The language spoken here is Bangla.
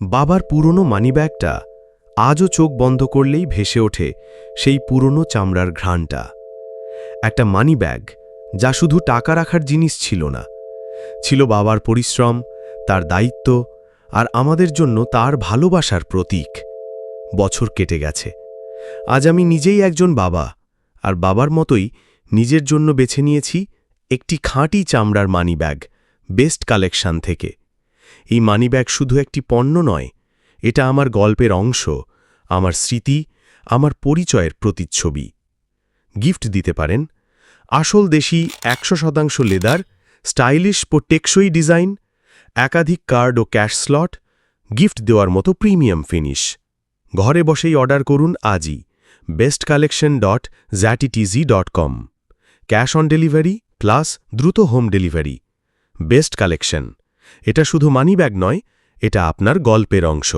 বাবার পুরনো মানিব্যাগটা আজও চোখ বন্ধ করলেই ভেসে ওঠে সেই পুরনো চামড়ার ঘ্রাণটা। একটা মানিব্যাগ যা শুধু টাকা রাখার জিনিস ছিল না। ছিল বাবার পরিশ্রম, তার দায়িত্ব আর আমাদের জন্য তার ভালোবাসার প্রতীক। বছর কেটে গেছে। আজ আমি নিজেই একজন বাবা আর বাবার মতোই নিজের জন্য বেছে নিয়েছি একটি খাঁটি চামড়ার মানিব্যাগ, বেস্ট কালেকশন থেকে। এই মানিব্যাগ শুধু একটি পণ্য নয়, এটা আমার গল্পের অংশ, আমার স্মৃতি, আমার পরিচয়ের প্রতিচ্ছবি। গিফট দিতে পারেন। আসল দেশি একশো শতাংশ লেদার, স্টাইলিশ ও টেকসই ডিজাইন, একাধিক কার্ড ও ক্যাশ স্লট, গিফট দেওয়ার মতো প্রিমিয়াম ফিনিশ। ঘরে বসেই অর্ডার করুন আজই। Best collection dot জ্যাটিটিজি dot com cash on delivery plus দ্রুত হোম ডেলিভারি। Best collection. এটা শুধু মানিব্যাগ নয় এটা আপনার গল্পের অংশ।